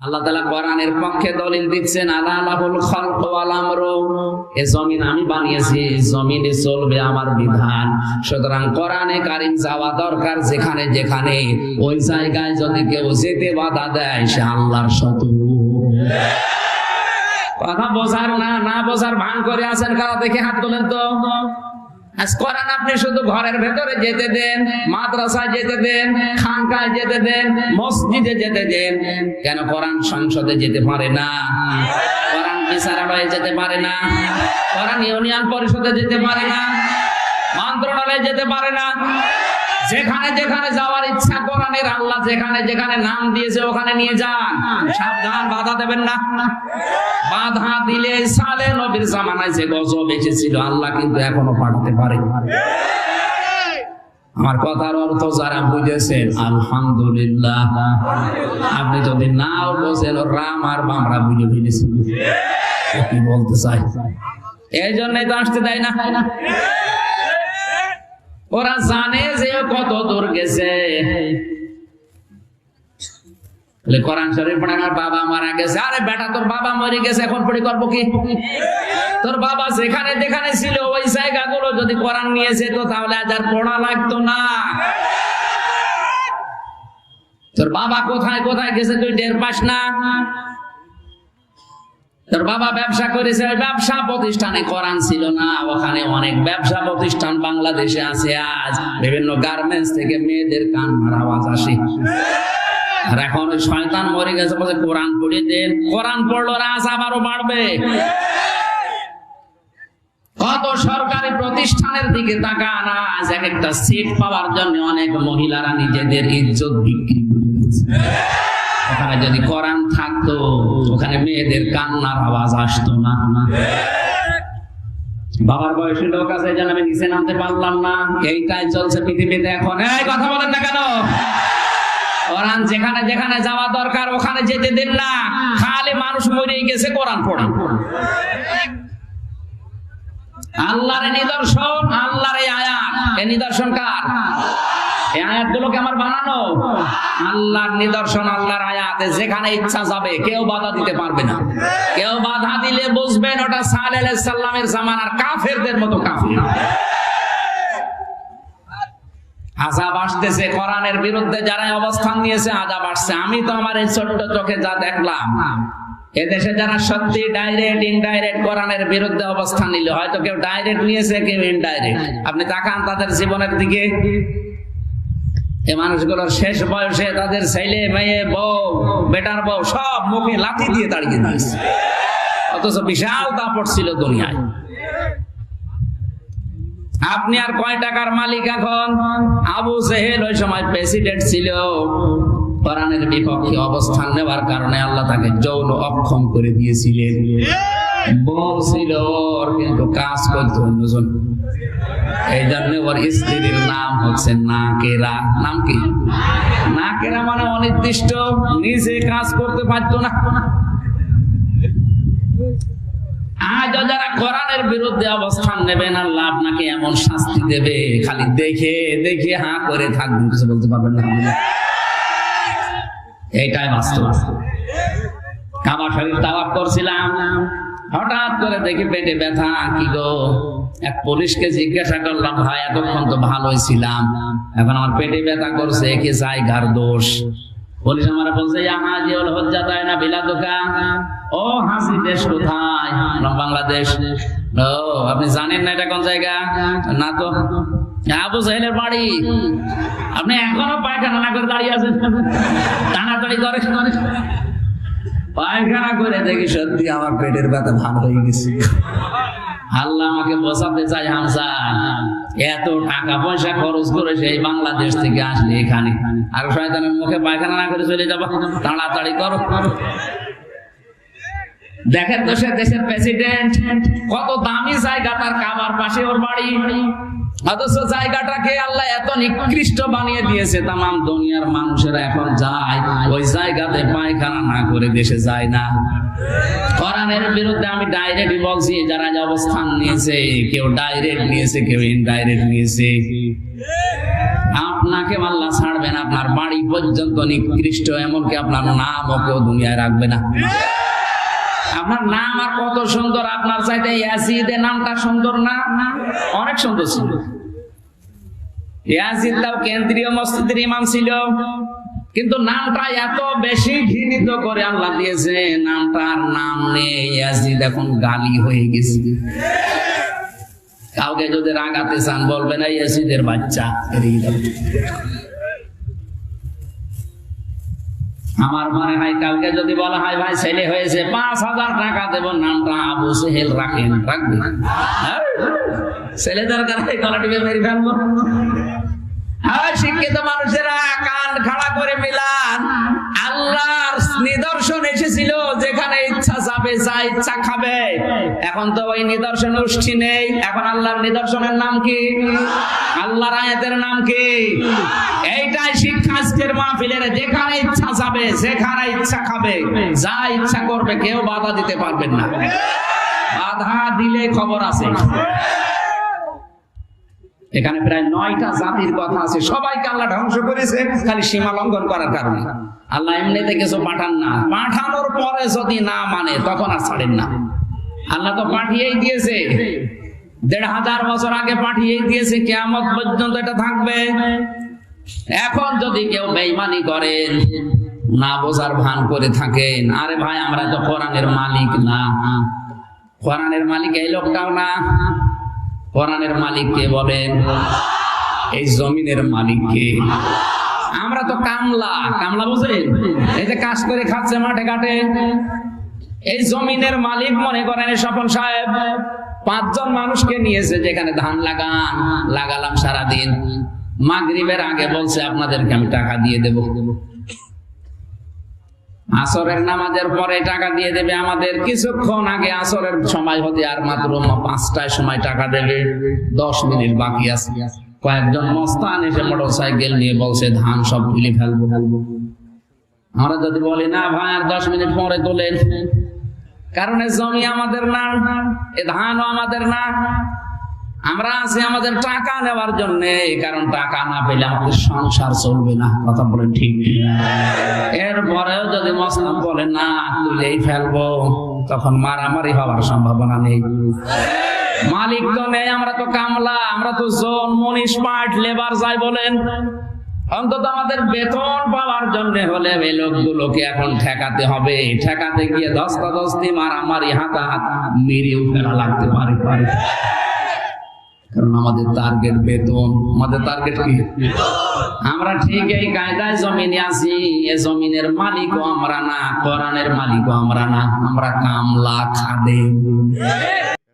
আল্লাহ তালা কোরআনের পক্ষে দলিল দিচ্ছেন এ জমিন আমি বানিয়েছি জমিনে চলবে আমার বিধান। সুতরাং কোরআনে কারিম যাওয়া দরকার যেখানে যেখানে। ওই জায়গায় যদি কেউ যেতে বাধা দেয়, সে আল্লাহর শত্রু। কথা বোঝার না না বোঝার ভান করে আছেন কারা? দেখে হাত তোলেন তো। কোরআন আপনি শুধু ঘরের ভেতরে যেতে দেন, মাদ্রাসায় যেতে দেন, খানকায় যেতে দেন, মসজিদে যেতে দেন, কেন কোরআন সংসদে যেতে পারে না? কোরআন বিচারালয়ে যেতে পারে না? কোরআন ইউনিয়ন পরিষদে যেতে পারে না? মন্ত্রণালয়ে যেতে পারে না? যেখানে যেখানে যাওয়ার ইচ্ছা কোরআনের আল্লাহ যেখানে যেখানে নাম দিয়েছে ওখানে নিয়ে যান। সাবধান বাধা দেবেন না। বাধা দিলে সালে নবীর জামানায় যে গজব এসেছিল আল্লাহ কিন্তু এখনও পাঠাতে পারে আমার কথার অর্থ যারা বুঝেছেন আলহামদুলিল্লাহ। আপনি যদি নাও বোঝেন রাম আর বামরা বুঝে ফেলেছি। কি বলতে চাই এই জন্যই তো আসতে দেয় না। ওরা জানে যে কত দূর গেছে। কোরআন শরীফ পড়ে আমার বাবা মারা গেছে। আরে বেটা, তোর বাবা মরে গেছে, এখন পড়ি করব কি? তোর বাবা যেখানে যেখানে ছিল, ওই জায়গাগুলো যদি কোরআন নিয়ে যেত, তাহলে আজ আর পড়া লাগতো না। তোর বাবা কোথায় কোথায় গেছে, তুই টের পাস না? তোর বাবা ব্যবসা করেছে, ওই ব্যবসা প্রতিষ্ঠানে কোরআন ছিল না, ওখানে অনেক ব্যবসা প্রতিষ্ঠান বাংলাদেশে আছে আজ। বিভিন্ন গার্মেন্টস থেকে মেয়েদের কান্নার আওয়াজ আসে। আর এখন শয়তান মরে গেছে বলে কোরআন পড়ে দেন। কোরআন পড়ল রাজ আবারও বাড়বে। কত সরকারি প্রতিষ্ঠানের দিকে তাকান, আজ এক একটা সিট পাওয়ার জন্য অনেক মহিলারা নিজেদের ইজ্জত বিক্রি করে ওখানে যদি কোরআন থাকতো, ওখানে মেয়েদের কান্নার আওয়াজ আসতো না। বাবার বয়সী লোক আছে যেন আমি নিচে নামতে পারলাম না। এইটাই চলছে পৃথিবীতে এখন। এই কথা বলেন না কেন? কোরআন যেখানে যেখানে যাওয়া দরকার, ওখানে যেতে দেন না। খালি মানুষ মরে গেছে কোরআন পড়ে আল্লাহর নিদর্শন, আল্লাহর আয়াত। এই নিদর্শন কার? এই আয়াতগুলোকে আমার বানানো। আল্লাহর নিদর্শন, আল্লাহর আয়াতে, যেখানে ইচ্ছা যাবে, কেউ বাধা দিতে পারবে না। কেউ বাধা দিলে বুঝবেন ওটা সাল সাল্লামের জামানার কাফেরদের মতো কাফের আজাব আসতেছে, কোরআনের বিরুদ্ধে যারা অবস্থান নিয়েছে আজাব আসছে। আমি তো আমার এই ছোট্ট চোখে যা দেখলাম, এদেশে যারা সত্যি ডাইরেক্ট ইনডাইরেক্ট কোরআনের বিরুদ্ধে অবস্থান নিল, হয়তো কেউ ডাইরেক্ট নিয়েছে, কেউ ইনডাইরেক্ট আপনি তাকান তাদের জীবনের দিকে। এ মানুষগুলোর শেষ বয়সে তাদের ছেলে, মেয়ে, বউ, বেটার বউ সব মুখে লাঠি দিয়ে দাঁড়িয়ে দিয়েছে অথচ বিশাল দাপট ছিল দুনিয়ায়। আপনি আর কয় টাকার মালিক এখন? আবু জেহেল ওই সময় প্রেসিডেন্ট ছিল। কোরআনের বিপক্ষে অবস্থান নেওয়ার কারণে আল্লাহ তাকে যৌন অক্ষম করে দিয়েছিলেন। বউ ছিল কিন্তু কাজ করতো অন্যজন। এই জন্য ওর স্ত্রীর নাম হচ্ছে নাকেরা। নাম কি? নাকেরা মানে অনির্দিষ্ট, নিজে কাজ করতে পারতো না। যারা বিরুদ্ধে অবস্থান এমন শাস্তি দেবে। খালি দেখে দেখে হা করে কিছু বলতে পারবেন না। করছিলাম। হঠাৎ করে দেখি পেটে ব্যথা, কি গো? এক পুলিশকে জিজ্ঞাসা করলাম, ভাই, এতক্ষণ তো ভালোই ছিলাম। এখন আমার পেটে ব্যথা করছে কি জায়গার দোষ। পুলিশ আমার বলছে হজ্জা, তাই না বিলা দোকান? ও হাসি দেশ কোথায়? বাংলাদেশ। ও, আপনি জানেন না এটা কোন জায়গা? না তো। আবু সাহেলের বাড়ি। আপনি এখনও পায়খানা না করে দাঁড়িয়ে আছেন? টানাটানি করে। পায়খানা করে দেখি সত্যি আমার পেটের ব্যথা ভালো হয়ে গেছে। আল্লাহ আমাকে বসাতে চাই হামসা এত টাকা পয়সা খরচ করে সেই বাংলাদেশ থেকে আসলে এখানে। আর শয়তানের মুখে পায়খানা না করে চলে যাব। তাড়াতাড়ি করো। দেখেন তো সে দেশের প্রেসিডেন্ট কত দামি জায়গা তার কাবার পাশে ওর বাড়ি। অথচ জায়গাটাকে আল্লাহ এত নিকৃষ্ট বানিয়ে দিয়েছে তাম দুনিয়ার মানুষেরা এখন যায়, ওই জায়গাতে পায়খানা না করে দেশে যায় না। কোরআনের বিরুদ্ধে আমি ডাইরেক্ট বলছি, যারা যে অবস্থান নিয়েছে, কেউ ডাইরেক্ট নিয়েছে, কেউ ইনডাইরেক্ট নিয়েছে। আপনাকে আল্লাহ ছাড়বেন আপনার বাড়ি পর্যন্ত নিকৃষ্ট, এমনকি আপনার নামও কেউ দুনিয়ায় রাখবে না। আপনার নাম আর কত সুন্দর, আপনার চাইতে ইয়াসিদের নামটা সুন্দর না? অনেক সুন্দর ছিল। ইয়াসিদ তাও কেন্দ্রীয় মসজিদের ইমাম ছিল। কিন্তু নামটা এত বেশি ঘৃণিত করে আল্লাহ দিয়েছে নামটার নাম নেই। ইয়াসিদ এখন গালি হয়ে গেছে। কাউকে যদি রাগাতে চান বলবেন ইয়াসিদের বাচ্চা। আমার মনে হয় কালকে যদি বলা হয়, ভাই, ছেলে হয়েছে, পাঁচ হাজার টাকা দেব। নামটা আবু সেহেল রাখেন, রাখবেন? হ্যাঁ? ছেলে দরকার ফেলব। হ্যাঁ শিক্ষিত মানুষেরা কান খাড়া করে মিলান। আল্লাহর নিদর্শন এসেছিল, যেখানে ইচ্ছা যাবে, যা ইচ্ছা খাবে। এখন তো ওই নিদর্শন উষ্ঠি নেই। এখন আল্লাহর নিদর্শনের নাম কি? আল্লাহর আয়াতের নাম কি? এইটাই শিক্ষা আজকের মাহফিলের। যেখানে ইচ্ছা যাবে, যেখানে ইচ্ছা খাবে, যা ইচ্ছা করবে, কেউ বাধা দিতে পারবেন না। বাধা দিলে খবর আছে। এখানে প্রায় নয়টা জাতির কথা আছে। সবাইকে আল্লাহ ধ্বংস করেছে, খালি সীমা লঙ্ঘন করার কারণে। আল্লাহ এমনিতে কিছু পাঠান না। পাঠানোর পরে যদি না মানে তখন আর ছাড়েন না। আল্লাহ তো পাঠিয়েই দিয়েছে। দেড় হাজার বছর আগে পাঠিয়েই দিয়েছে, কেয়ামত পর্যন্ত এটা থাকবে। এখন যদি কেউ বেইমানি করেন না বোঝার ভান করে থাকেন। আরে ভাই, আমরা তো কোরআনের মালিক না। কোরআনের মালিক এই লোকটাও না। কোরআনের মালিক কে বলেন, এই জমিনের মালিক কে? আমরা তো কামলা কামলা বুঝেন? এই যে কাজ করে খাচ্ছে মাঠে ঘাটে। এই জমিনের মালিক মনে করেন স্বপন সাহেব, পাঁচজন মানুষকে নিয়েছে যেখানে ধান লাগান, লাগালাম সারাদিন। মাগরিবের আগে বলছে, আপনাদেরকে আমি টাকা দিয়ে দেব। আসরের নামাজের পরে টাকা দিয়ে দেবে আমাদের। কিছুক্ষণ আগে আসরের সময় হতে আর মাত্র পাঁচটায় সময় টাকা দেবে। দশ মিনিট বাকি আছে। কয়েকজন মস্তান এসে মোটর সাইকেল নিয়ে বলছে, ধান সব তুলে ফেলব। আমরা যদি বলি, না ভাই, আর দশ মিনিট পরে তোলেন কারণ জমি আমাদের না, এ ধানও আমাদের না। আমরা আছি আমাদের টাকা নেওয়ার জন্য কারণ টাকা না পেলে আমাদের সংসার চলবে না। কথা বলেন ঠিক এরপরেও যদি মসলাম বলে, না, তুলেই ফেলব, তখন মারামারি হওয়ার সম্ভাবনা নেই। মালিক তো নেই, আমরা তো কামলা, আমরা তো জন মনীষ পাট, লেবার, যাই বলেন। অন্তত আমাদের বেতন পাওয়ার জন্য হলে এই লোকগুলোকে এখন ঠেকাতে হবে। ঠেকাতে গিয়ে দস্তা দস্তি মারামারি হাতা হাত মেরেও ফেলা লাগতে পারে। কারণ আমাদের টার্গেট বেতন, আমাদের টার্গেট কি? আমরা ঠিক এই কায়দায় জমিনে আছি, এ জমিনের মালিকও আমরা না, কোরআনের মালিকও আমরা না, আমরা কামলা খাদে